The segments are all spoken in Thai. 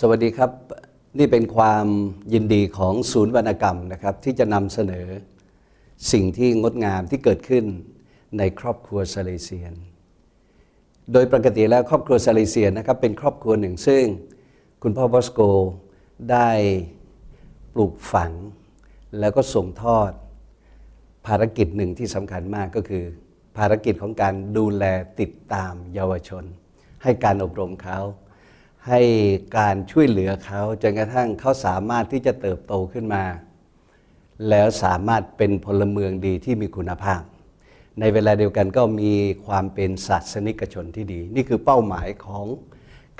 สวัสดีครับ นี่เป็นความยินดีของศูนย์วรรณกรรมนะครับ ที่จะนำเสนอสิ่งที่งดงามที่เกิดขึ้นในครอบครัวซาเลเซียน โดยปกติแล้วครอบครัวซาเลเซียนนะครับเป็นครอบครัวหนึ่งซึ่งคุณพ่อบอสโกได้ปลูกฝัง แล้วก็ส่งทอด ภารกิจหนึ่งที่สำคัญมากก็คือ ภารกิจของการดูแลติดตามเยาวชน ให้การอบรมเขา ให้การช่วยเหลือเขาจนกระทั่งเขาสามารถที่จะเติบโตขึ้นมา แล้วสามารถเป็นพลเมืองดีที่มีคุณภาพ ในเวลาเดียวกันก็มีความเป็นศาสนิกชนที่ดี นี่คือเป้าหมายของ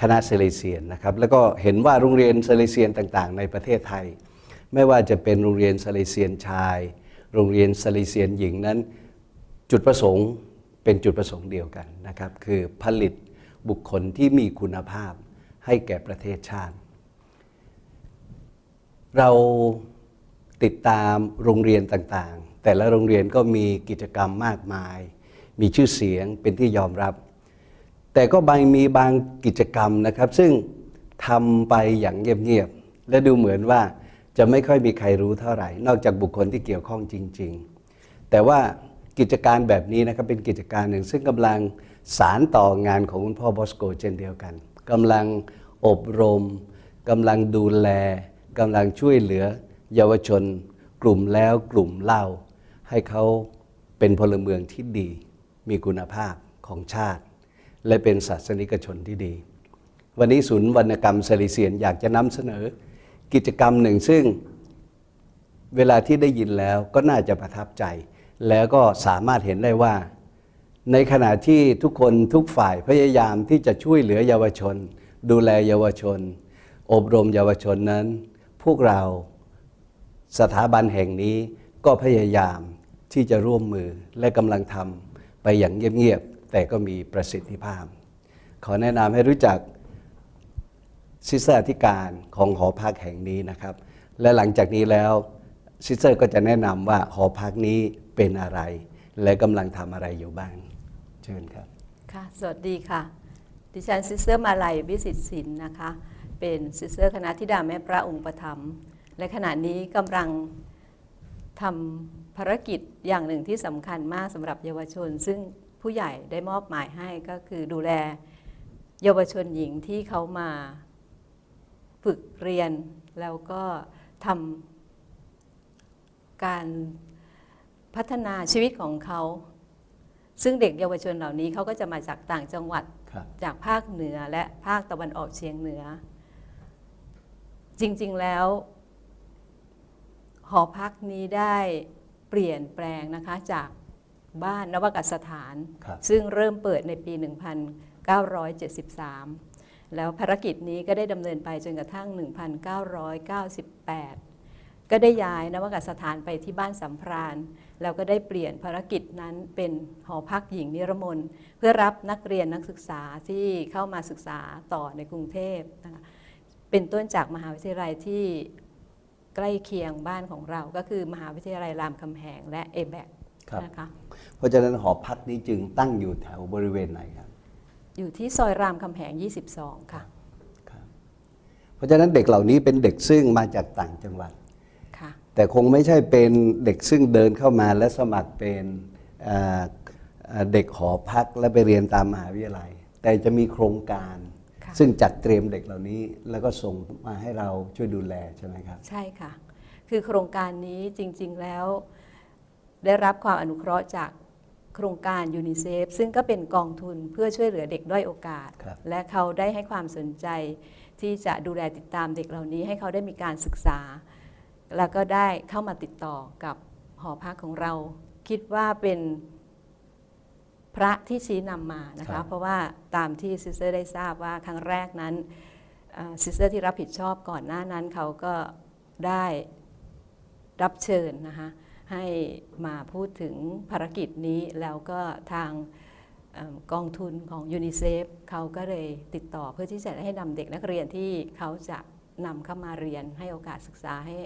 คณะเซเลเซียนนะครับแล้วก็เห็นว่าโรงเรียนเซเลเซียนต่างๆ ในประเทศไทย ไม่ว่าจะเป็นโรงเรียนเซเลเซียนชาย โรงเรียนเซเลเซียนหญิงนั้น จุดประสงค์เป็นจุดประสงค์เดียวกันนะครับคือผลิตบุคคลที่มีคุณภาพ ให้แก่ประเทศชาติ เราติดตามโรงเรียนต่างๆ แต่ละโรงเรียนก็มีกิจกรรมมากมาย มีชื่อเสียงเป็นที่ยอมรับ แต่ก็บางมีบางกิจกรรมนะครับ ซึ่งทำไปอย่างเงียบๆ และดูเหมือนว่าจะไม่ค่อยมีใครรู้เท่าไหร่ นอกจากบุคคลที่เกี่ยวข้องจริง ๆ แต่ว่ากิจการแบบนี้นะครับเป็นกิจการหนึ่งซึ่งกำลังสารต่องานของคุณพ่อบอสโกเช่นเดียวกัน กำลังอบรมกำลังดูแลกำลังช่วยเหลือ เยาวชน กลุ่มแล้วกลุ่มเล่า ให้เขาเป็นพลเมืองที่ดี มีคุณภาพของชาติ และเป็นศาสนิกชนที่ดี วันนี้ศูนย์วรรณกรรมเซริเซียนอยากจะนำเสนอ กิจกรรมหนึ่งซึ่งเวลาที่ได้ยินแล้วก็น่าจะประทับใจ แล้วก็สามารถเห็นได้ว่า ในขณะที่ทุกคนทุกฝ่ายพยายามที่จะช่วยเหลือเยาวชน ดูแลเยาวชน อบรมเยาวชนนั้น พวกเราสถาบันแห่งนี้ก็พยายามที่จะร่วมมือและกำลังทำไปอย่างเงียบๆแต่ก็มีประสิทธิภาพ ขอแนะนำให้รู้จักซิสเตอร์ธิการของหอพักแห่งนี้นะครับ และหลังจากนี้แล้วซิสเตอร์ก็จะแนะนำว่าหอพักนี้เป็นอะไร และกำลังทำอะไรอยู่บ้าง เชิญครับ ค่ะ สวัสดีค่ะ ดิฉันซิสเตอร์มาลัยวิสิตศิลป์นะคะ เป็นซิสเตอร์คณะธิดาแม่พระองค์ประถมภ์และขณะนี้กำลังทำภารกิจอย่างหนึ่งที่สำคัญมากสำหรับเยาวชน ซึ่งผู้ใหญ่ได้มอบหมายให้ก็คือดูแลเยาวชนหญิงที่เขามาฝึกเรียนแล้วก็ทำการพัฒนาชีวิตของเขา ซึ่งเด็กเยาวชนเหล่านี้เขาก็จะมาจากต่างจังหวัดครับจากภาคเหนือและภาคตะวันออกเฉียงเหนือ จริงๆแล้ว หอพักนี้ได้เปลี่ยนแปลงนะคะจากบ้านนวกสถานครับซึ่งเริ่มเปิดในปี 1973 แล้วภารกิจนี้ก็ได้ดำเนินไปจนกระทั่ง 1998 ก็ได้ย้ายนวกสถานไปที่บ้านสัมพรานแล้วก็ได้เปลี่ยนภารกิจนั้นเป็นหอพักหญิงนิรมนเพื่อรับนักเรียนนักศึกษาที่เข้ามาศึกษาต่อในกรุงเทพนะคะเป็นต้นจากมหาวิทยาลัยที่ใกล้เคียงบ้านของเราก็คือมหาวิทยาลัยรามคำแหงและเอแบกครับนะคะเพราะฉะนั้นหอพักนี้จึงตั้งอยู่แถวบริเวณไหนครับ อยู่ที่ซอยรามคำแหง 22 ค่ะครับเพราะฉะนั้นเด็กเหล่านี้เป็นเด็กซึ่งมาจากต่างจังหวัดค่ะ แต่คงไม่ใช่เป็นเด็กซึ่งเดินเข้ามาและสมัครเป็นเอ่อเอ่อเด็กหอพักและไปเรียนตามมหาวิทยาลัย แต่จะมีโครงการค่ะซึ่งจัดเตรียมเด็กเหล่านี้ แล้วก็ส่งมาให้เราช่วยดูแลใช่ไหมครับ ใช่ค่ะ คือโครงการนี้จริง ๆแล้ว ได้รับความอนุเคราะห์จากโครงการยูนิเซฟซึ่งก็เป็นกองทุนเพื่อช่วยเหลือเด็กด้อยโอกาสครับและเขาได้ให้ความสนใจที่จะดูแลติดตามเด็กเหล่านี้ให้เขาได้มีการศึกษา แล้วก็ได้เข้ามาติดต่อกับหอพักของเรา คิดว่าเป็นพระที่ชี้นำมานะครัคะบ เพราะว่าตามที่ซิสเตอร์ได้ทราบว่าครั้งแรกนั้นซิสเตอร์ที่รับผิดชอบก่อนหน้านั้นเขาก็ได้รับเชิญนะคะให้มาพูดถึงภารกิจนี้แล้วก็ทาง เอิ่มกองทุนของยูนิเซฟเขาก็เลยติดต่อเพื่อที่จะให้นำเด็กนักเรียนที่เขาจะนำเข้ามาเรียนให้โอกาสศึกษาให้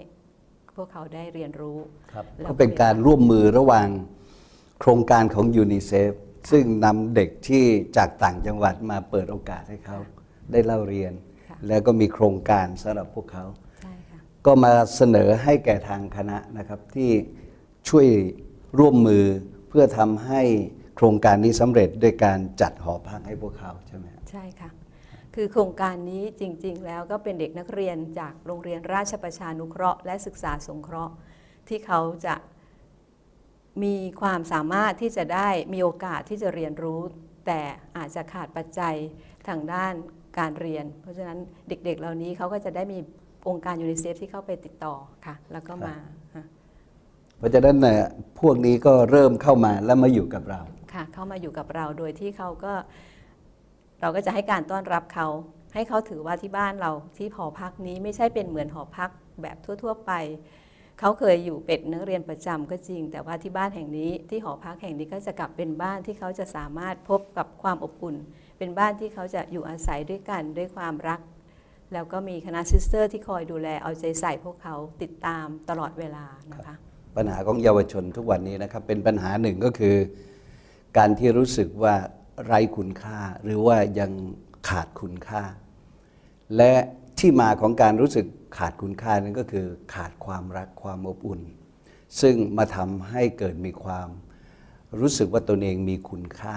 พวกเขาได้เรียนรู้ครับแล้วก็เป็นการร่วมมือระหว่างโครงการของยูนิเซฟซึ่งนำเด็กที่จากต่างจังหวัดมาเปิดโอกาสให้เขาได้เล่าเรียนค่ะแล้วก็มีโครงการสำหรับพวกเขาใช่ค่ะก็มาเสนอให้แก่ทางคณะนะครับที่ช่วยร่วมมือเพื่อทำให้โครงการนี้สำเร็จด้วยการจัดหอพักให้พวกเขาใช่ไหมครับใช่ค่ะ คือโครงการนี้จริง ๆ แล้วก็เป็นเด็กนักเรียนจากโรงเรียนราชประชานุเคราะห์ และศึกษาสงเคราะห์ ที่เขาจะมีความสามารถที่จะได้มีโอกาสที่จะเรียนรู้ แต่อาจจะขาดปัจจัยทางด้านการเรียน เพราะฉะนั้นเด็กๆเหล่านี้เขาก็จะได้มีองค์การยูนิเซฟที่เข้าไปติดต่อค่ะ แล้วก็มาเพราะฉะนั้นเนี่ยพวกนี้ก็เริ่มเข้ามาแล้วมาอยู่กับเราค่ะ เข้ามาอยู่กับเราโดยที่เขาก็ เราก็จะให้การต้อนรับเขา ให้เขาถือว่าที่บ้านเราที่หอพักนี้ไม่ใช่เป็นเหมือนหอพักแบบทั่ว ๆ ไป เขาเคยอยู่เป็นนักเรียนประจำก็จริง แต่ว่าที่บ้านแห่งนี้ที่หอพักแห่งนี้ก็จะกลับเป็นบ้านที่เขาจะสามารถพบกับความอบอุ่น เป็นบ้านที่เขาจะอยู่อาศัยด้วยกันด้วยความรัก แล้วก็มีคณะซิสเตอร์ที่คอยดูแลเอาใจใส่พวกเขาติดตามตลอดเวลานะคะปัญหาของเยาวชนทุกวันนี้นะครับเป็นปัญหาหนึ่งก็คือ การที่รู้สึกว่า ไร้คุณค่า หรือว่ายังขาดคุณค่า และที่มาของการรู้สึกขาดคุณค่านั้นก็คือขาดความรักความอบอุ่น ซึ่งมาทำให้เกิดมีความรู้สึกว่าตนเองมีคุณค่า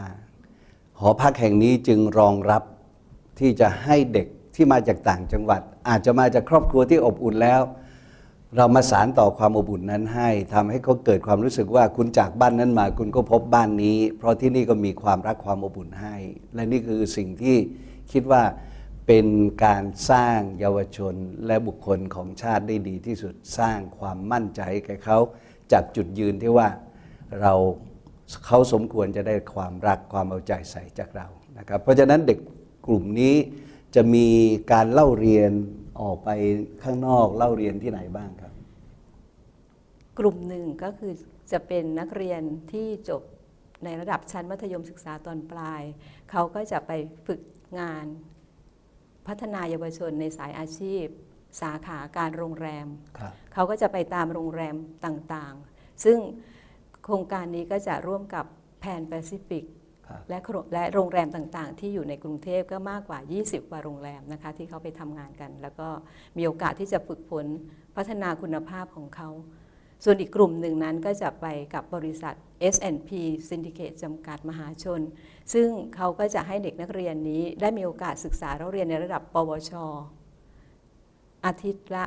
หอพักแห่งนี้จึงรองรับที่จะให้เด็กที่มาจากต่างจังหวัด อาจจะมาจากครอบครัวที่อบอุ่นแล้ว เรามาสารต่อความอบอุ่นนั้นให้ทำให้เขาเกิดความรู้สึกว่าคุณจากบ้านนั้นมา คุณก็พบบ้านนี้ เพราะที่นี่ก็มีความรักความอบอุ่นให้ และนี่คือสิ่งที่คิดว่าเป็นการสร้างเยาวชนและบุคคลของชาติได้ดีที่สุดสร้างความมั่นใจแก่เขาจากจุดยืนที่ว่าเราเขาสมควรจะได้ความรักความเอาใจใส่จากเรานะครับ เพราะฉะนั้นเด็กกลุ่มนี้จะมีการเล่าเรียนออกไปข้างนอกเล่าเรียนที่ไหนบ้างครับ กลุ่มหนึ่งก็คือจะเป็นนักเรียนที่จบในระดับชั้นมัธยมศึกษาตอนปลาย เขาก็จะไปฝึกงานพัฒนาเยาวชนในสายอาชีพ สาขาการโรงแรมครับเขาก็จะไปตามโรงแรมต่างๆ ซึ่งโครงการนี้ก็จะร่วมกับแพนแปซิฟิกครับและโครและโรงแรมต่างๆ ที่อยู่ในกรุงเทพก็มากกว่า 20 กว่าโรงแรมนะคะที่เขาไปทำงานกัน แล้วก็มีโอกาสที่จะฝึกฝนพัฒนาคุณภาพของเขา ส่วนอีกกลุ่มหนึ่งนั้นก็จะไปกับบริษัท S&P Syndicate จำกัดมหาชน ซึ่งเขาก็จะให้เด็กนักเรียนนี้ได้มีโอกาสศึกษาเราเรียนในระดับ ปวช อาทิตย์ละ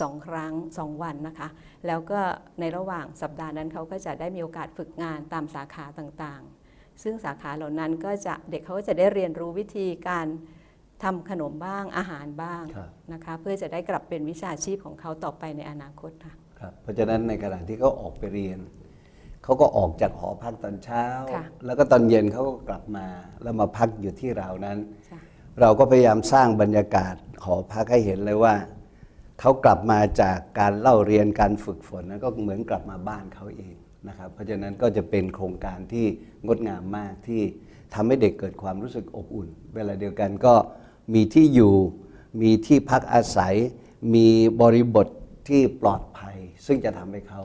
สองครั้งสองวันนะคะ แล้วก็ในระหว่างสัปดาห์นั้นเขาก็จะได้มีโอกาสฝึกงานตามสาขาต่างๆ ซึ่งสาขาเหล่านั้นก็จะเด็กเขาก็จะได้เรียนรู้วิธีการทำขนมบ้างอาหารบ้างครับนะคะ เพื่อจะได้กลับเป็นวิชาชีพของเขาต่อไปในอนาคตค่ะ ครับเพราะฉะนั้นในขณะที่เขาออกไปเรียน เขาก็ออกจากหอพักตอนเช้า ค่ะแล้วก็ตอนเย็นเขาก็กลับมา แล้วมาพักอยู่ที่เรานั้นใช่เราก็พยายามสร้างบรรยากาศหอพักให้เห็นเลยว่า เขากลับมาจากการเล่าเรียนการฝึกฝนนั้นก็เหมือนกลับมาบ้านเขาเองนะครับ เพราะฉะนั้นก็จะเป็นโครงการที่งดงามมากที่ทำให้เด็กเกิดความรู้สึกอบอุ่น เวลาเดียวกันก็มีที่อยู่ มีที่พักอาศัย มีบริบทที่ปลอดภัย ซึ่งจะทำให้เขา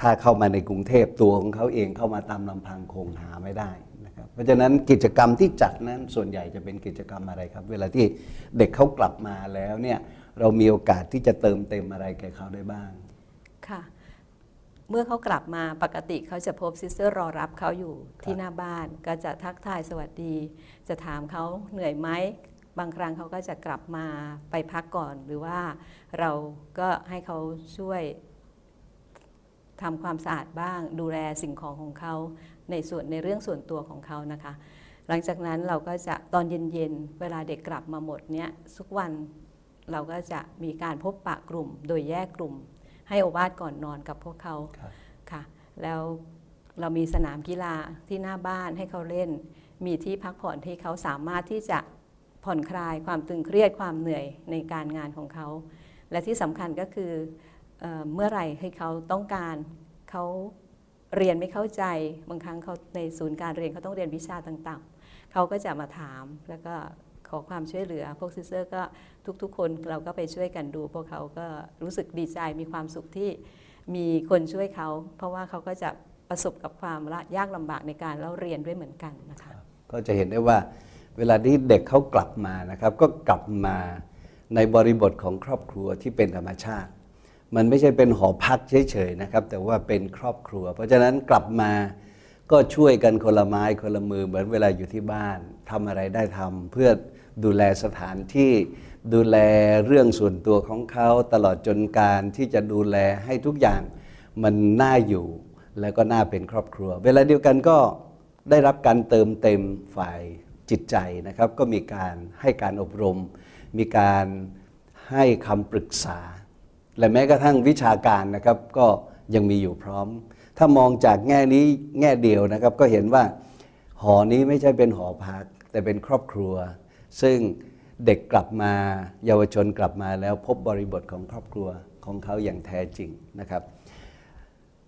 ถ้าเข้ามาในกรุงเทพตัวของเขาเองเข้ามาตามลำพังคงหาไม่ได้นะครับเพราะฉะนั้นกิจกรรมที่จัดนั้นส่วนใหญ่จะเป็นกิจกรรมอะไรครับ เวลาที่เด็กเขากลับมาแล้วเนี่ยเรามีโอกาสที่จะเติมเต็มอะไรแก่เขาได้บ้างค่ะเมื่อเขากลับมาปกติเขาจะพบซิสเตอร์รอรับเขาอยู่ที่หน้าบ้าน ก็จะทักทายสวัสดี จะถามเขาเหนื่อยไหมบางครั้งเขาก็จะกลับมาไปพักก่อน หรือว่าเราก็ให้เขาช่วย ทำความสะอาดบ้าง ดูแลสิ่งของของเขาในส่วนในเรื่องส่วนตัวของเขานะคะ หลังจากนั้นเราก็จะตอนเย็นๆเวลาเด็กกลับมาหมดเนี้ยทุกวันเราก็จะมีการพบปะกลุ่ม โดยแยกกลุ่ม ให้โอวาทก่อนนอนกับพวกเขาค่ะ แล้วเรามีสนามกีฬาที่หน้าบ้านให้เขาเล่น มีที่พักผ่อนที่เขาสามารถที่จะผ่อนคลายความตึงเครียดความเหนื่อยในการงานของเขา และที่สำคัญก็คือ เมื่อไหร่ให้เขาต้องการเขาเรียนไม่เข้าใจ บางครั้งเขาในศูนย์การเรียนเขาต้องเรียนวิชาต่างๆ เขาก็จะมาถามแล้วก็ขอความช่วยเหลือ พวกซิสเตอร์ก็ทุกๆ คนเราก็ไปช่วยกันดู พวกเขาก็รู้สึกดีใจมีความสุขที่มีคนช่วยเขา เพราะว่าเขาก็จะประสบกับความยากลำบากในการเล่าเรียนด้วยเหมือนกันนะคะก็จะเห็นได้ว่าเวลาที่เด็กเขากลับมานะครับ ก็กลับมาในบริบทของครอบครัวที่เป็นธรรมชาติ มันไม่ใช่เป็นหอพักเฉยๆนะครับ แต่ว่าเป็นครอบครัว เพราะฉะนั้นกลับมาก็ช่วยกันคนละไม้คนละมือเหมือนเวลาอยู่ที่บ้านทำอะไรได้ทำเพื่อดูแลสถานที่ดูแลเรื่องส่วนตัวของเขาตลอดจนการที่จะดูแลให้ทุกอย่างมันน่าอยู่ แล้วก็น่าเป็นครอบครัว เวลาเดียวกันก็ได้รับการเติมเต็มฝ่ายจิตใจนะครับ ก็มีการให้การอบรม มีการให้คำปรึกษา และแม้กระทั่งวิชาการนะครับ ก็ยังมีอยู่พร้อม ถ้ามองจากแง่นี้แง่เดียวนะครับ ก็เห็นว่าหอนี้ไม่ใช่เป็นหอพัก แต่เป็นครอบครัว ซึ่งเด็กกลับมา เยาวชนกลับมาแล้วพบบริบทของครอบครัวของเขาอย่างแท้จริงนะครับ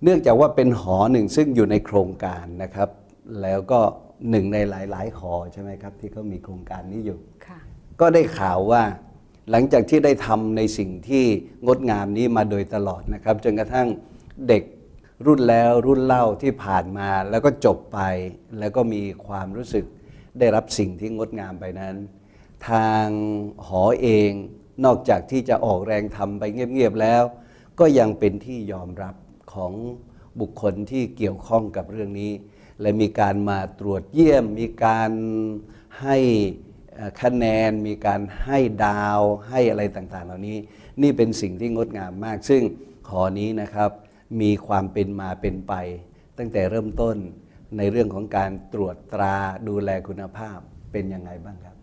เนื่องจากว่าเป็นหอหนึ่งซึ่งอยู่ในโครงการนะครับ แล้วก็หนึ่งในหลาย ๆ หอใช่ไหมครับ ที่เขามีโครงการนี้อยู่ค่ะก็ได้ข่าวว่า หลังจากที่ได้ทำในสิ่งที่งดงามนี้มาโดยตลอดนะครับ จนกระทั่งเด็กรุ่นแล้วรุ่นเล่าที่ผ่านมาแล้วก็จบไป แล้วก็มีความรู้สึกได้รับสิ่งที่งดงามไปนั้น ทางหอเองนอกจากที่จะออกแรงทำไปเงียบๆแล้ว ก็ยังเป็นที่ยอมรับของบุคคลที่เกี่ยวข้องกับเรื่องนี้ และมีการมาตรวจเยี่ยม มีการให้ คะแนนมีการให้ดาวให้อะไรต่างๆ เหล่านี้ นี่เป็นสิ่งที่งดงามมาก ซึ่งหอนี้นะครับมีความเป็นมาเป็นไป ตั้งแต่เริ่มต้นในเรื่องของการตรวจตราดูแลคุณภาพเป็นยังไงบ้างครับ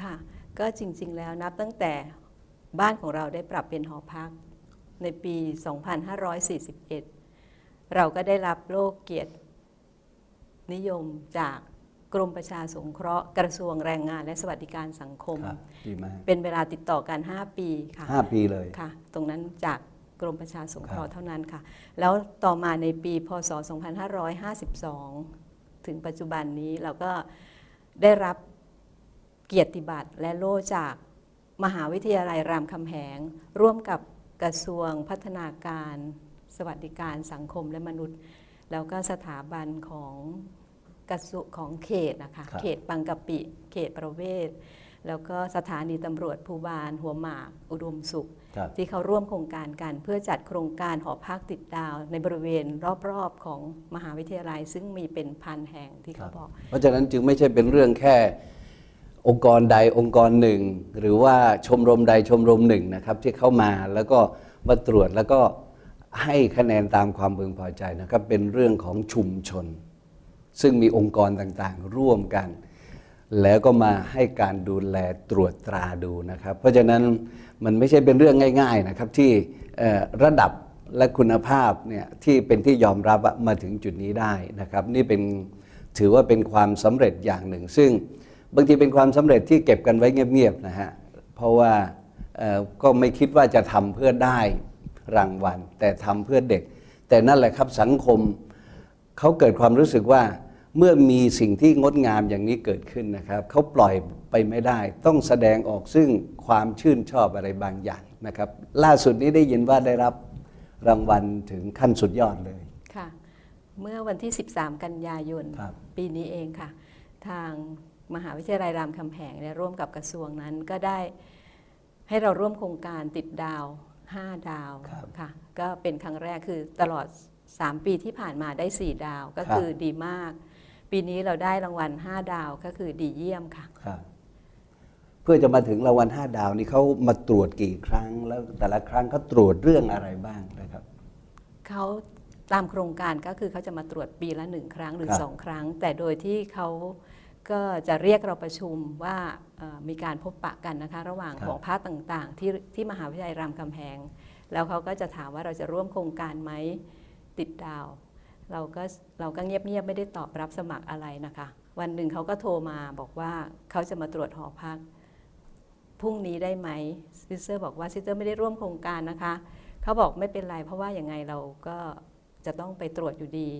ค่ะ ก็จริง ๆ แล้วนับตั้งแต่บ้านของเราได้ปรับเป็นหอพักในปี 2541 เราก็ได้รับโลกเกียรตินิยมจาก กรมประชาสงเคราะห์กระทรวงแรงงานและสวัสดิการสังคม ครับดีมากเป็นเวลาติดต่อกัน 5 ปีค่ะห้าปีเลย ค่ะ ตรงนั้นจากกรมประชาสงเคราะครัห์บเท่านั้นค่ะ แล้วต่อมาในปีพศ 2552 ถึงปัจจุบันนี้เราก็ได้รับเกียรติบัตรและโล่จากมหาวิทยาลัยรามคำแหง ร่วมกับกระทรวงพัฒนาการ สวัสดิการสังคมและมนุษย์ แล้วก็สถาบันของ กระทรวงของเขตนะคะครับ เขตบางกะปิ เขตประเวศ แล้วก็สถานีตำรวจภูบาล หัวหมาก อุดมสุข ครับ ที่เขาร่วมโครงการกันเพื่อจัดโครงการหอพักติดดาว ในบริเวณรอบๆของมหาวิทยาลัย ซึ่งมีเป็นพันแห่งที่เขาบอก เพราะฉะนั้นจึงไม่ใช่เป็นเรื่องแค่องค์กรใดองค์กรหนึ่ง หรือว่าชมรมใดชมรมหนึ่งนะครับ ที่เข้ามาแล้วก็มาตรวจแล้วก็ให้คะแนนตามความพึงพอใจนะครับ เป็นเรื่องของชุมชน ซึ่งมีองค์กรต่างๆ ร่วมกัน แล้วก็มาให้การดูแลตรวจตราดูนะครับ เพราะฉะนั้นมันไม่ใช่เป็นเรื่องง่าย ๆนะครับ ที่ระดับและคุณภาพเนี่ยที่เป็นที่ยอมรับมาถึงจุดนี้ได้นะครับ นี่เป็นถือว่าเป็นความสำเร็จอย่างหนึ่ง ซึ่งบางทีเป็นความสำเร็จที่เก็บกันไว้เงียบๆนะฮะเพราะว่าก็ไม่คิดว่าจะทำเพื่อได้รางวัล แต่ทำเพื่อเด็ก แต่นั่นแหละครับสังคม เขาเกิดความรู้สึกว่าเมื่อมีสิ่งที่งดงามอย่างนี้เกิดขึ้นนะครับเขาปล่อยไปไม่ได้ ต้องแสดงออกซึ่งความชื่นชอบอะไรบางอย่างนะครับ ล่าสุดนี้ได้ยินว่าได้รับรางวัลถึงขั้นสุดยอดเลยค่ะ เมื่อวันที่ 13 กันยายนครับปีนี้เองค่ะ ทางมหาวิทยาลัยรามคำแหงเนี่ยร่วมกับกระทรวงนั้นก็ได้ให้เราร่วมโครงการติดดาว 5 ดาวครับค่ะ ก็เป็นครั้งแรกคือตลอด 3 ปีที่ผ่านมาได้ 4 ดาวก็ครับคือดีมาก ปีนี้เราได้รางวัล 5 ดาวก็คือดีเยี่ยมค่ะครับเพื่อจะมาถึงรางวัลห้าดาวนี่เขามาตรวจกี่ครั้ง แล้วแต่ละครั้งเขาตรวจเรื่องอะไรบ้างนะครับเขาตามโครงการก็คือเขาจะมาตรวจปีละหนึ่งครั้งหรือครับสองครั้ง แต่โดยที่เขาก็จะเรียกเราประชุมว่าเอ่อมีการพบปะกันนะคะระหว่างครับของภาคต่างๆ ที่ที่มหาวิทยาลัยรามคำแหงแล้วเขาก็จะถามว่าเราจะร่วมโครงการไหม ติดดาว เราก็เราก็เงียบๆไม่ได้ตอบรับสมัครอะไรนะคะ วันหนึ่งเขาก็โทรมาบอกว่าเขาจะมาตรวจหอพักพรุ่งนี้ได้ไหมซิสเตอร์บอกว่าซิสเตอร์ไม่ได้ร่วมโครงการนะคะ เขาบอกไม่เป็นไร เพราะว่าอย่างไงเราก็จะต้องไปตรวจอยู่ดี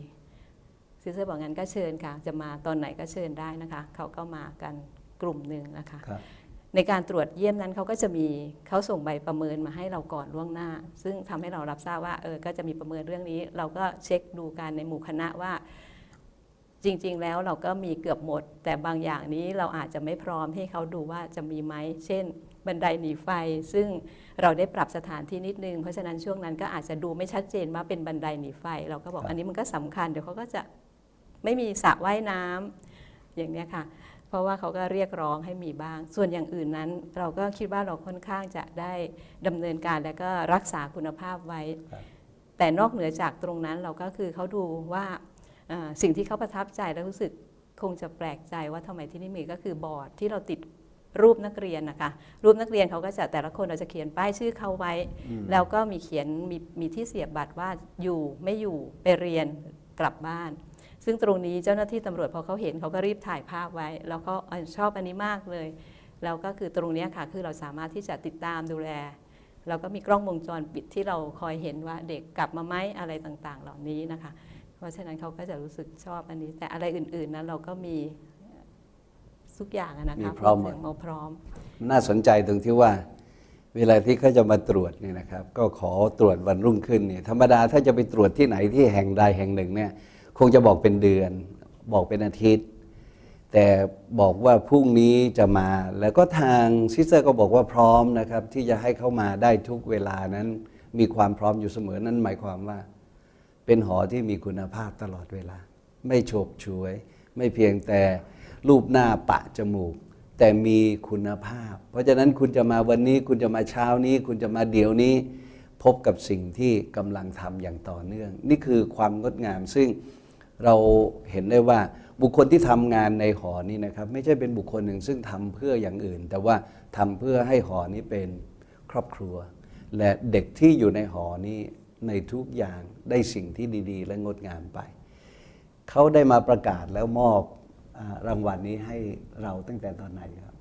ซิสเตอร์บอกงั้นก็เชิญค่ะ จะมาตอนไหนก็เชิญได้นะคะ เขาก็มากันกลุ่มหนึ่งนะคะ ในการตรวจเยี่ยมนั้นเขาก็จะมีเขาส่งใบประเมินมาให้เราก่อนล่วงหน้า ซึ่งทำให้เรารับทราบว่าเออก็จะมีประเมินเรื่องนี้ เราก็เช็คดูกันในหมู่คณะว่า จริง ๆ แล้วเราก็มีเกือบหมด แต่บางอย่างนี้เราอาจจะไม่พร้อมให้เขาดูว่าจะมีไหมเช่น บันไดหนีไฟ ซึ่งเราได้ปรับสถานที่นิดนึง เพราะฉะนั้นช่วงนั้นก็อาจจะดูไม่ชัดเจนว่าเป็นบันไดหนีไฟ เราก็บอกอันนี้มันก็สำคัญเดี๋ยวเขาก็จะไม่มีสระว่ายน้ำอย่างเนี้ยค่ะ เพราะว่าเขาก็เรียกร้องให้มีบ้าง ส่วนอย่างอื่นนั้น เราก็คิดว่าเราค่อนข้างจะได้ดำเนินการและก็รักษาคุณภาพไว้ครับแต่นอกเหนือจากตรงนั้นเราก็คือเขาดูว่าเอ่อสิ่งที่เขาประทับใจและรู้สึกคงจะแปลกใจว่าทำไมที่นี่มีก็คือบอร์ดที่เราติดรูปนักเรียนนะคะ รูปนักเรียนเขาก็จะแต่ละคนเราจะเขียนป้ายชื่อเขาไว้ แล้วก็มีเขียนมีมีที่เสียบบัตรว่าอยู่ไม่อยู่ไปเรียนกลับบ้าน ซึ่งตรงนี้เจ้าหน้าที่ตำรวจพอเขาเห็นเขาก็รีบถ่ายภาพไว้ แล้วก็เอ่อชอบอันนี้มากเลยแล้วก็คือตรงเนี้ยค่ะคือเราสามารถที่จะติดตามดูแลเราก็มีกล้องวงจรปิดที่เราคอยเห็นว่าเด็กกลับมาไหมอะไรต่างๆ เหล่านี้นะคะ เพราะฉะนั้นเขาก็จะรู้สึกชอบอันนี้แต่อะไรอื่นๆนั้นเราก็มีทุกอย่างอะนะคะมีพร้อมหมดพูดถึงมาพร้อม น่าสนใจตรงที่ว่า เวลาที่เขาจะมาตรวจเนี่ยนะครับ ก็ขอตรวจวันรุ่งขึ้นเนี่ยธรรมดาถ้าจะไปตรวจที่ไหนที่แห่งใดแห่งหนึ่งเนี่ย คงจะบอกเป็นเดือน บอกเป็นอาทิตย์ แต่บอกว่าพรุ่งนี้จะมา แล้วก็ทางซิสเตอร์ก็บอกว่าพร้อมนะครับ ที่จะให้เข้ามาได้ทุกเวลานั้น มีความพร้อมอยู่เสมอนั่นหมายความว่า เป็นหอที่มีคุณภาพตลอดเวลา ไม่โฉบฉวย ไม่เพียงแต่รูปหน้าปะจมูก แต่มีคุณภาพ เพราะฉะนั้นคุณจะมาวันนี้ คุณจะมาเช้านี้ คุณจะมาเดี๋ยวนี้ พบกับสิ่งที่กำลังทำอย่างต่อเนื่อง นี่คือความงดงามซึ่ง เราเห็นได้ว่าบุคคลที่ทำงานในหอนี้นะครับ ไม่ใช่เป็นบุคคลหนึ่งซึ่งทำเพื่ออย่างอื่น แต่ว่าทำเพื่อให้หอนี้เป็นครอบครัว และเด็กที่อยู่ในหอนี้ในทุกอย่างได้สิ่งที่ดี ๆ และงดงามไป เขาได้มาประกาศแล้วมอบอารางวัลนี้ให้เราตั้งแต่ตอนไหนครับ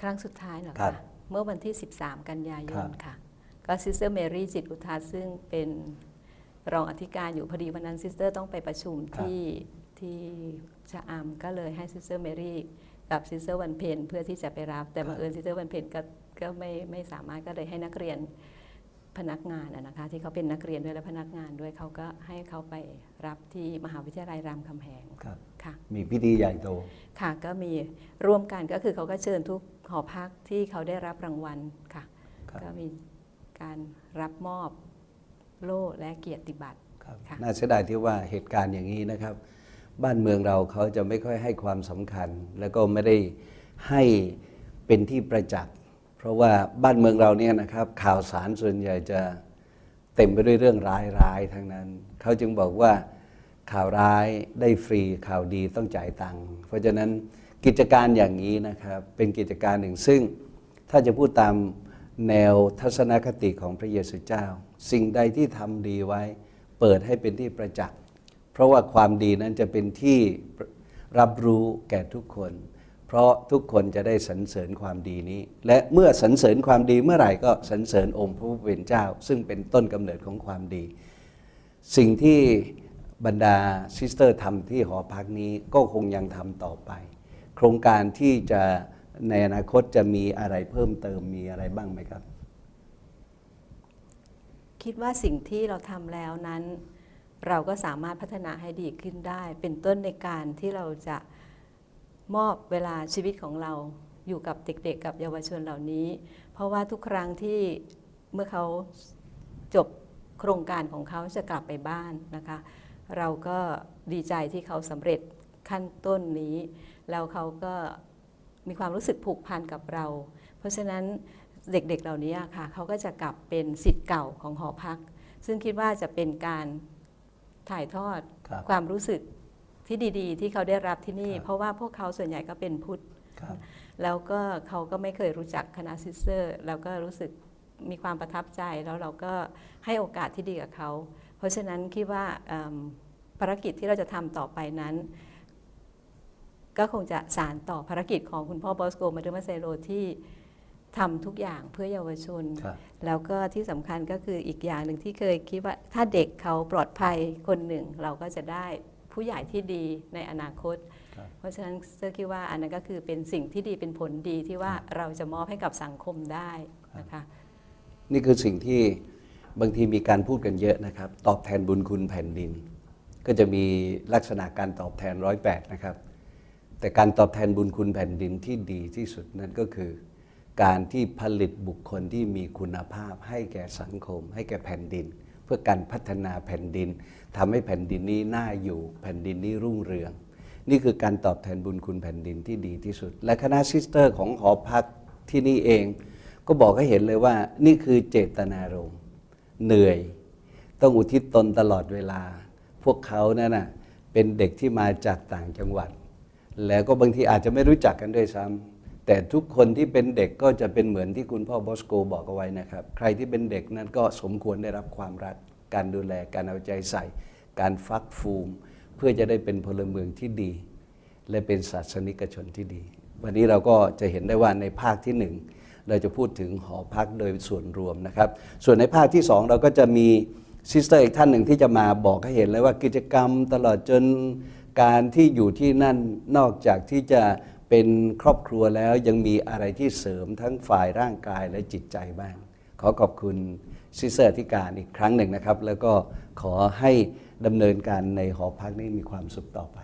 ครั้งสุดท้ายเหรอครัคะบเมื่อวันที่ 13 กันยายครันบค่ะก็ซิสเตอร์เมรี่จิตอุทาซึ่งเป็น รองอธิการอยู่พอดีวันนั้นซิสเตอร์ต้องไปประชุมที่ที่ชะอำก็เลยให้ซิสเตอร์เมรี่กับซิสเตอร์วันเพนเพื่อที่จะไปรับ แต่บังเอิญซิสเตอร์วันเพนก็ก็ไม่ไม่สามารถก็เลยให้นักเรียนพนักงานอะนะคะที่เขาเป็นนักเรียนด้วยและพนักงานด้วยเขาก็ให้เขาไปรับที่มหาวิทยาลัยรามคำแหงครับค่ะมีพิธีใหญ่โตค่ะก็มีร่วมกันก็คือเขาก็เชิญทุกหอพักที่เขาได้รับรางวัลค่ะครับก็มีการรับมอบ โล่และเกียรติบัตรครับค่ะน่าเสียดายที่ว่าเหตุการณ์อย่างนี้นะครับ บ้านเมืองเราเขาจะไม่ค่อยให้ความสำคัญ แล้วก็ไม่ได้ให้เป็นที่ประจักษ์เพราะว่าบ้านเมืองเราเนี่ยนะครับข่าวสารส่วนใหญ่จะเต็มไปด้วยเรื่องร้ายๆทั้งนั้น เขาจึงบอกว่าข่าวร้ายได้ฟรีข่าวดีต้องจ่ายตังค์เพราะฉะนั้นกิจการอย่างนี้นะครับเป็นกิจการหนึ่งซึ่งถ้าจะพูดตามแนวทัศนคติของพระเยซูเจ้า สิ่งใดที่ทำดีไว้ เปิดให้เป็นที่ประจักษ์ เพราะว่าความดีนั้นจะเป็นที่รับรู้แก่ทุกคน เพราะทุกคนจะได้สรรเสริญความดีนี้ และเมื่อสรรเสริญความดีเมื่อไหร่ก็สรรเสริญองค์พระผู้เป็นเจ้า ซึ่งเป็นต้นกำเนิดของความดี สิ่งที่บรรดาซิสเตอร์ทำที่หอพักนี้ก็คงยังทำต่อไป โครงการที่จะในอนาคตจะมีอะไรเพิ่มเติมมีอะไรบ้างไหมครับ คิดว่าสิ่งที่เราทำแล้วนั้น เราก็สามารถพัฒนาให้ดีขึ้นได้ เป็นต้นในการที่เราจะมอบเวลาชีวิตของเราอยู่กับเด็กๆ กับเยาวชนเหล่านี้ เพราะว่าทุกครั้งที่เมื่อเขาจบโครงการของเขาจะกลับไปบ้านนะคะ เราก็ดีใจที่เขาสำเร็จขั้นต้นนี้ แล้วเขาก็มีความรู้สึกผูกพันกับเรา เพราะฉะนั้น เด็กๆเหล่านี้อะค่ะเขาก็จะกลับเป็นสิทธิ์เก่าของหอพัก ซึ่งคิดว่าจะเป็นการถ่ายทอดครับความรู้สึกที่ดีๆ ที่เขาได้รับที่นี่ครับเพราะว่าพวกเขาส่วนใหญ่ก็เป็นพุทธครับแล้วก็เขาก็ไม่เคยรู้จักคณะซิสเตอร์ แล้วก็รู้สึกมีความประทับใจแล้วเราก็ให้โอกาสที่ดีกับเขา เพราะฉะนั้นคิดว่าเอิ่มภารกิจที่เราจะทำต่อไปนั้น ก็คงจะสารต่อภารกิจของคุณพ่อบอสโกมาเดอร์มาเซโรที่ ทำทุกอย่างเพื่อเยาวชนครับแล้วก็ที่สำคัญก็คืออีกอย่างหนึ่งที่เคยคิดว่าถ้าเด็กเขาปลอดภัยคนหนึ่ง เราก็จะได้ผู้ใหญ่ที่ดีในอนาคตครับเพราะฉะนั้นเซอร์คิดว่าอันนั้นก็คือเป็นสิ่งที่ดีเป็นผลดีที่ว่าเราจะมอบให้กับสังคมได้นะคะนี่คือสิ่งที่บางทีมีการพูดกันเยอะนะครับ ตอบแทนบุญคุณแผ่นดิน ก็จะมีลักษณะการตอบแทนร้อยแปดนะครับ แต่การตอบแทนบุญคุณแผ่นดินที่ดีที่สุดนั่นก็คือ การที่ผลิตบุคคลที่มีคุณภาพ ให้แก่สังคม ให้แก่แผ่นดิน เพื่อการพัฒนาแผ่นดินทำให้แผ่นดินนี้น่าอยู่ แผ่นดินนี้รุ่งเรือง นี่คือการตอบแทนบุญคุณแผ่นดินที่ดีที่สุด และคณะซิสเตอร์ของหอพักที่นี่เอง ก็บอกให้เห็นเลยว่า นี่คือเจตนารมณ์เหนื่อย ต้องอุทิศตนตลอดเวลา พวกเขานั่นน่ะเป็นเด็กที่มาจากต่างจังหวัด แล้วก็บางทีอาจจะไม่รู้จักกันด้วยซ้ำ แต่ทุกคนที่เป็นเด็กก็จะเป็นเหมือนที่คุณพ่อบอสโกบอกเอาไว้นะครับ ใครที่เป็นเด็กนั้นก็สมควรได้รับความรัก การดูแล การเอาใจใส่ การฟักฟูม เพื่อจะได้เป็นพลเมืองที่ดี และเป็นศาสนิกชนที่ดี วันนี้เราก็จะเห็นได้ว่าในภาคที่หนึ่งเราจะพูดถึงหอพักโดยส่วนรวมนะครับ ส่วนในภาคที่สองเราก็จะมีซิสเตอร์อีกท่านหนึ่งที่จะมาบอกให้เห็นเลยว่ากิจกรรมตลอดจนการที่อยู่ที่นั่นนอกจากที่จะ เป็นครอบครัวแล้วยังมีอะไรที่เสริมทั้งฝ่ายร่างกายและจิตใจบ้าง ขอขอบคุณซิเซอร์ที่การอีกครั้งหนึ่งนะครับ แล้วก็ขอให้ดำเนินการในหอพักนี้มีความสุขต่อไป